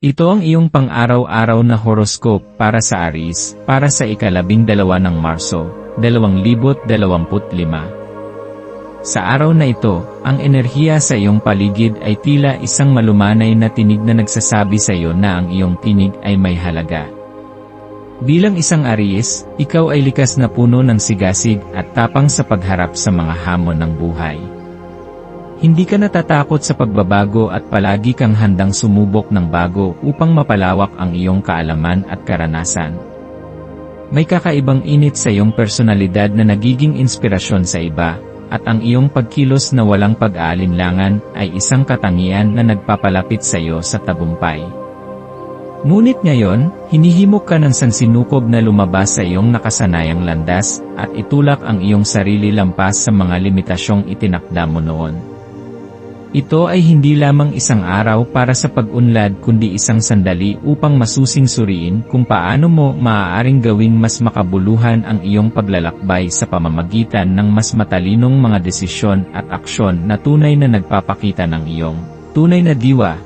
Ito ang iyong pang-araw-araw na horoscope para sa Aries, para sa ikalabing dalawa ng Marso, 2025. Sa araw na ito, ang enerhiya sa iyong paligid ay tila isang malumanay na tinig na nagsasabi sa iyo na ang iyong tinig ay may halaga. Bilang isang Aries, ikaw ay likas na puno ng sigasig at tapang sa pagharap sa mga hamon ng buhay. Hindi ka natatakot sa pagbabago at palagi kang handang sumubok ng bago upang mapalawak ang iyong kaalaman at karanasan. May kakaibang init sa iyong personalidad na nagiging inspirasyon sa iba, at ang iyong pagkilos na walang pag-aalinlangan ay isang katangian na nagpapalapit sa iyo sa tabumpay. Ngunit ngayon, hinihimok ka ng sansinukob na lumabas sa iyong nakasanayang landas, at itulak ang iyong sarili lampas sa mga limitasyong itinakda mo noon. Ito ay hindi lamang isang araw para sa pag-unlad kundi isang sandali upang masusing suriin kung paano mo maaaring gawing mas makabuluhan ang iyong paglalakbay sa pamamagitan ng mas matalinong mga desisyon at aksyon na tunay na nagpapakita ng iyong tunay na diwa.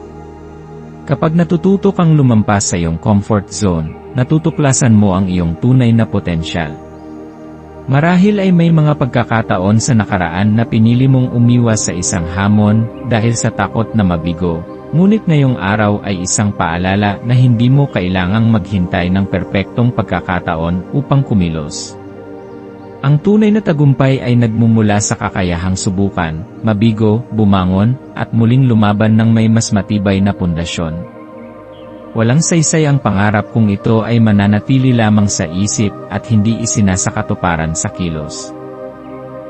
Kapag natututo kang lumampas sa iyong comfort zone, natutuklasan mo ang iyong tunay na potensyal. Marahil ay may mga pagkakataon sa nakaraan na pinili mong umiwas sa isang hamon dahil sa takot na mabigo. Ngunit ngayong araw ay isang paalala na hindi mo kailangang maghintay ng perpektong pagkakataon upang kumilos. Ang tunay na tagumpay ay nagmumula sa kakayahang subukan, mabigo, bumangon, at muling lumaban ng may mas matibay na pundasyon. Walang saysay ang pangarap kung ito ay mananatili lamang sa isip at hindi isinasakatuparan sa kilos.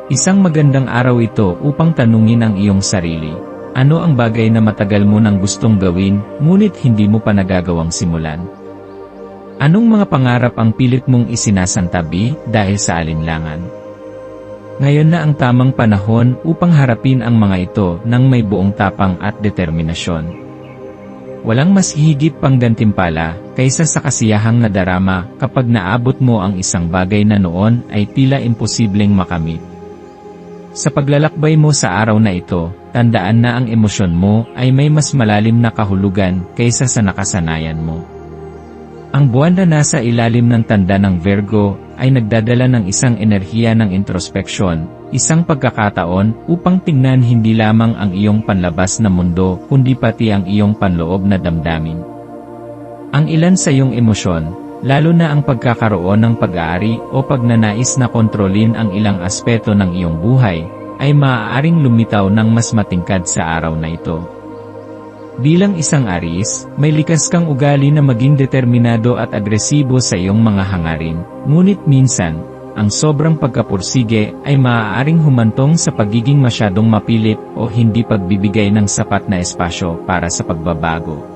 Isang magandang araw ito upang tanungin ang iyong sarili. Ano ang bagay na matagal mo nang gustong gawin, ngunit hindi mo pa nagagawang simulan? Anong mga pangarap ang pilit mong isinasantabi dahil sa alinlangan? Ngayon na ang tamang panahon upang harapin ang mga ito ng may buong tapang at determinasyon. Walang mas higit pang gantimpala kaysa sa kasiyahang nadarama kapag naabot mo ang isang bagay na noon ay tila imposibleng makamit. Sa paglalakbay mo sa araw na ito, tandaan na ang emosyon mo ay may mas malalim na kahulugan kaysa sa nakasanayan mo. Ang buwan na nasa ilalim ng tanda ng Virgo ay nagdadala ng isang enerhiya ng introspeksyon, isang pagkakataon upang tingnan hindi lamang ang iyong panlabas na mundo kundi pati ang iyong panloob na damdamin. Ang ilan sa iyong emosyon, lalo na ang pagkakaroon ng pag-aari o pagnanais na kontrolin ang ilang aspeto ng iyong buhay, ay maaaring lumitaw ng mas matingkad sa araw na ito. Bilang isang aris, may likas kang ugali na maging determinado at agresibo sa iyong mga hangarin, ngunit minsan, ang sobrang pagkapursige ay maaaring humantong sa pagiging masyadong mapilit o hindi pagbibigay ng sapat na espasyo para sa pagbabago.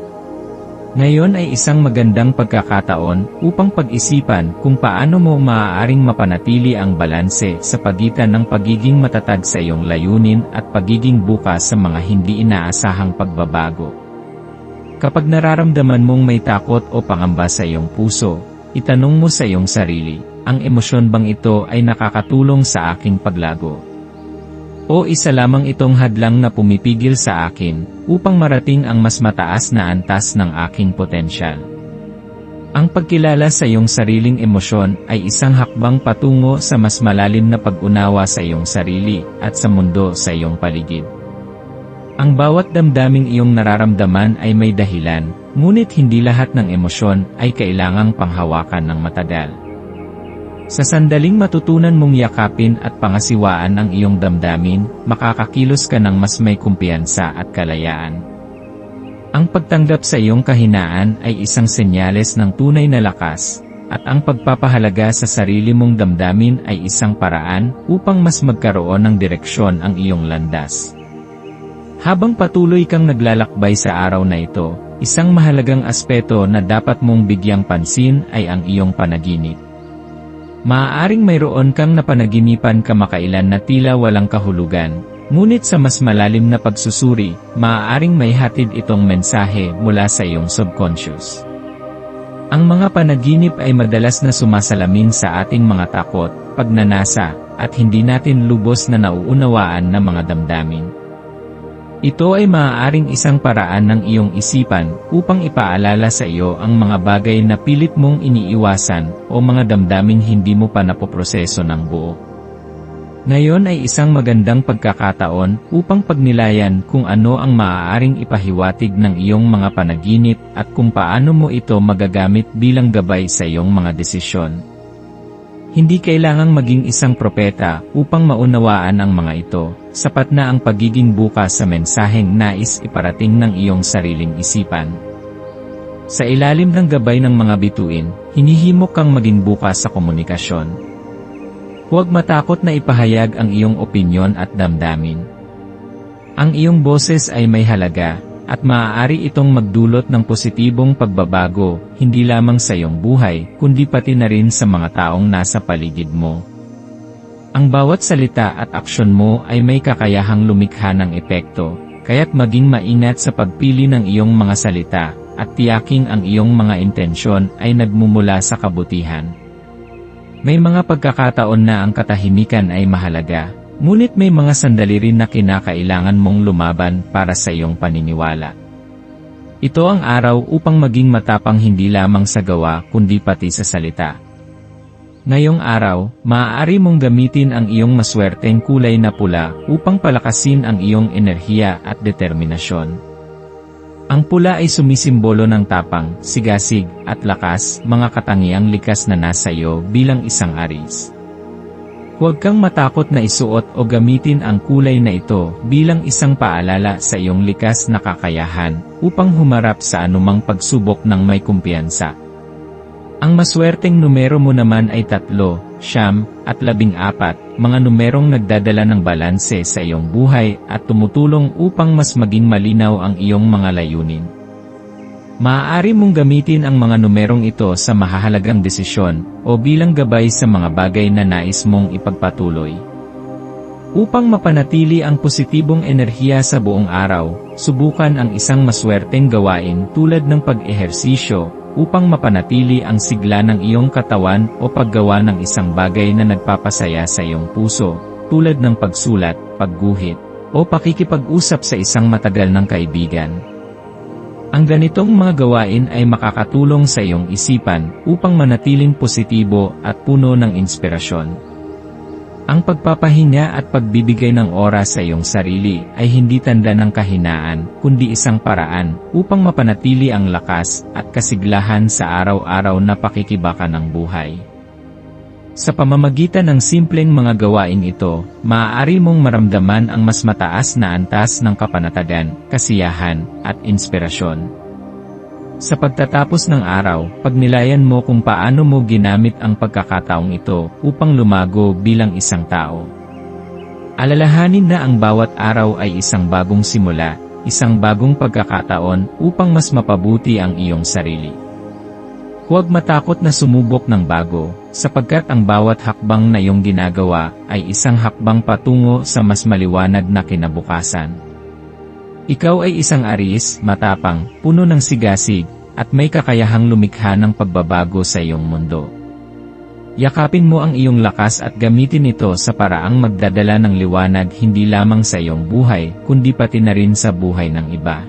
Ngayon ay isang magandang pagkakataon upang pag-isipan kung paano mo maaaring mapanatili ang balanse sa pagitan ng pagiging matatag sa iyong layunin at pagiging bukas sa mga hindi inaasahang pagbabago. Kapag nararamdaman mong may takot o pangamba sa iyong puso, itanong mo sa iyong sarili, ang emosyon bang ito ay nakakatulong sa aking paglago? O isa lamang itong hadlang na pumipigil sa akin, upang marating ang mas mataas na antas ng aking potensyal. Ang pagkilala sa iyong sariling emosyon ay isang hakbang patungo sa mas malalim na pag-unawa sa iyong sarili at sa mundo sa iyong paligid. Ang bawat damdaming iyong nararamdaman ay may dahilan, ngunit hindi lahat ng emosyon ay kailangang panghawakan ng matagal. Sa sandaling matutunan mong yakapin at pangasiwaan ang iyong damdamin, makakakilos ka ng mas may kumpiyansa at kalayaan. Ang pagtanggap sa iyong kahinaan ay isang senyales ng tunay na lakas, at ang pagpapahalaga sa sarili mong damdamin ay isang paraan upang mas magkaroon ng direksyon ang iyong landas. Habang patuloy kang naglalakbay sa araw na ito, isang mahalagang aspeto na dapat mong bigyang pansin ay ang iyong panaginip. Maaaring mayroon kang napanaginipan kamakailan na tila walang kahulugan, ngunit sa mas malalim na pagsusuri, maaaring may hatid itong mensahe mula sa iyong subconscious. Ang mga panaginip ay madalas na sumasalamin sa ating mga takot, pagnanasa, at hindi natin lubos na nauunawaan na mga damdamin. Ito ay maaaring isang paraan ng iyong isipan upang ipaalala sa iyo ang mga bagay na pilit mong iniiwasan o mga damdaming hindi mo pa napoproseso ng buo. Ngayon ay isang magandang pagkakataon upang pagnilayan kung ano ang maaaring ipahiwatig ng iyong mga panaginip at kung paano mo ito magagamit bilang gabay sa iyong mga desisyon. Hindi kailangang maging isang propeta upang maunawaan ang mga ito, sapat na ang pagiging bukas sa mensaheng nais iparating ng iyong sariling isipan. Sa ilalim ng gabay ng mga bituin, hinihimok kang maging bukas sa komunikasyon. Huwag matakot na ipahayag ang iyong opinyon at damdamin. Ang iyong boses ay may halaga, at maaari itong magdulot ng positibong pagbabago, hindi lamang sa iyong buhay, kundi pati na rin sa mga taong nasa paligid mo. Ang bawat salita at aksyon mo ay may kakayahang lumikha ng epekto, kaya't maging maingat sa pagpili ng iyong mga salita, at tiyaking ang iyong mga intensyon ay nagmumula sa kabutihan. May mga pagkakataon na ang katahimikan ay mahalaga, Ngunit may mga sandali rin na kinakailangan mong lumaban para sa iyong paniniwala. Ito ang araw upang maging matapang hindi lamang sa gawa kundi pati sa salita. Ngayong araw, maaari mong gamitin ang iyong maswerteng kulay na pula upang palakasin ang iyong enerhiya at determinasyon. Ang pula ay sumisimbolo ng tapang, sigasig, at lakas, mga katangiang likas na nasa iyo bilang isang aris. Huwag kang matakot na isuot o gamitin ang kulay na ito bilang isang paalala sa iyong likas na kakayahan upang humarap sa anumang pagsubok ng may kumpiyansa. Ang maswerteng numero mo naman ay tatlo, siyam, at labing apat, mga numerong nagdadala ng balanse sa iyong buhay at tumutulong upang mas maging malinaw ang iyong mga layunin. Maaari mong gamitin ang mga numerong ito sa mahahalagang desisyon o bilang gabay sa mga bagay na nais mong ipagpatuloy. Upang mapanatili ang positibong enerhiya sa buong araw, subukan ang isang maswerteng gawain tulad ng pag-ehersisyo upang mapanatili ang sigla ng iyong katawan o paggawa ng isang bagay na nagpapasaya sa iyong puso, tulad ng pagsulat, pagguhit, o pakikipag-usap sa isang matagal ng kaibigan. Ang ganitong mga gawain ay makakatulong sa iyong isipan upang manatiling positibo at puno ng inspirasyon. Ang pagpapahinga at pagbibigay ng oras sa iyong sarili ay hindi tanda ng kahinaan, kundi isang paraan upang mapanatili ang lakas at kasiglahan sa araw-araw na pakikibaka ng buhay. Sa pamamagitan ng simpleng mga gawain ito, maaari mong maramdaman ang mas mataas na antas ng kapanatagan, kasiyahan, at inspirasyon. Sa pagtatapos ng araw, pagnilayan mo kung paano mo ginamit ang pagkakataong ito upang lumago bilang isang tao. Alalahanin na ang bawat araw ay isang bagong simula, isang bagong pagkakataon upang mas mapabuti ang iyong sarili. Huwag matakot na sumubok ng bago, sapagkat ang bawat hakbang na iyong ginagawa ay isang hakbang patungo sa mas maliwanag na kinabukasan. Ikaw ay isang aris, matapang, puno ng sigasig, at may kakayahang lumikha ng pagbabago sa iyong mundo. Yakapin mo ang iyong lakas at gamitin ito sa paraang magdadala ng liwanag hindi lamang sa iyong buhay, kundi pati na rin sa buhay ng iba.